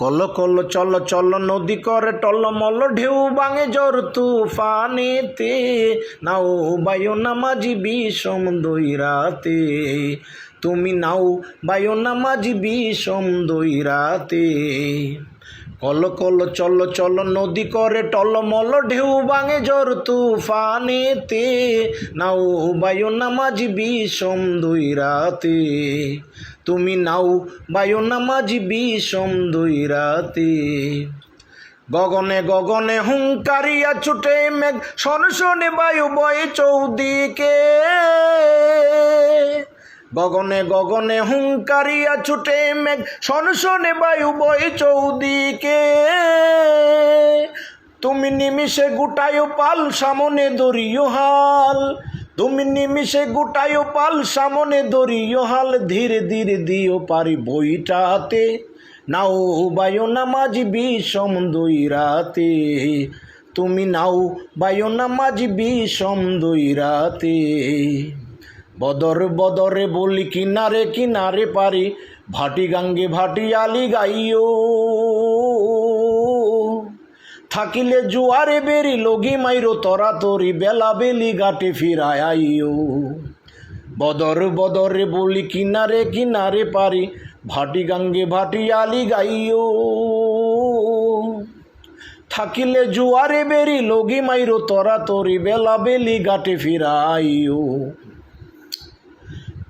Call call চল চল নদী করে টল মল ঢেউ বাঙে জ্বর তুফানেতে। নাও বায়ো নামাজি বিষম দৈরাতে। তুমি নাও বায়ো নামাজি বিষম দৈরাতে। কল কল চল চল নদী করে টল মল ঢেউ বাঙে জ্বর তুফানেতে। নাও বায়ু নামাজি বিষম দৈরাতে তুমি নাও বায়ু নামাজি বিষম দৈরাতে গগনে গগনে হুঙ্কারিয়া ছুটে মেঘ সনসনে বায়ু বয়ে চৌদিকে। গগনে গগনে হুঙ্কারিয়া ছুটে মেঘ সনসনে বায়ু বয়ে চৌদিকে। তুমি নিমিষে গুটায়ো পাল, সামনে দরিও হাল। তুমি নিমিষে গুটায়ো পাল, সামনে দরিও হাল, ধীরে ধীরে দিও পারি বইটাতে। নাও বায়ো নামাজি বিষম দুই রাতে। তুমি নাও বায়ো নামাজি বিষম দুই রাতে। বদর বদরে বলি কিনারে কিনারে পারি, ভাটি গাঙ্গে ভাটি আলি গাইও থাকিলে জুয়ারে বেরি লগি মাইরো, তরা তরি বেলা বেলি গাটে ফিরায় আইও বদর বদরে বলি কিনারে কিনারে পারি, ভাটি গাঙ্গে ভাটি আলি গাইও থাকিলে জুয়ারে বেরি লগি মাইরো, তরা তরি বেলা বেলি গাটে ফিরাইও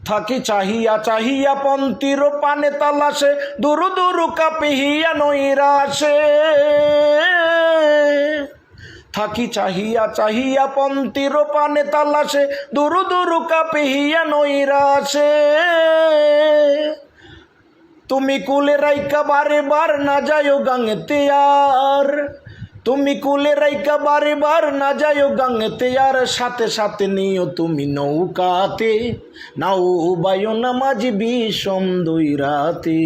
থাকি চাহিয়া চাহিয়া পন্তির পানে তালাশে, দুরু দুরু কাপিহিয়া নৈরাশে। থাকি চাহিয়া চাহিয়া পন্তির পানে তালাশে, দুরু দুরু কাপিহিয়া নৈরাশে। তুমি কুলে রাইকা বারে বার না যায়ও গাঙেতে আর তুমি কুলে রাইকা বারে বার না যাইও গাঙেতে, আর সাথে সাথে নিও তুমি নৌকাতে। নাও বায়ো নামাজি বিষম দুই রাতে।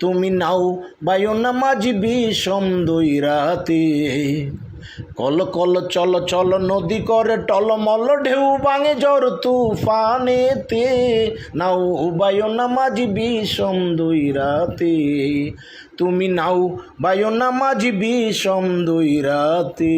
তুমি নাও বায়ো নামাজি বিষম দুই রাতে। কল কল চল চল নদী করে টলমল ঢেউ বাঙে জ্বর তুফানেতে। নাও বায়ো নামাজি বিষম দুই রাতে। তুমি নাও বায়ো নামাজি বিষম দুই রাতে।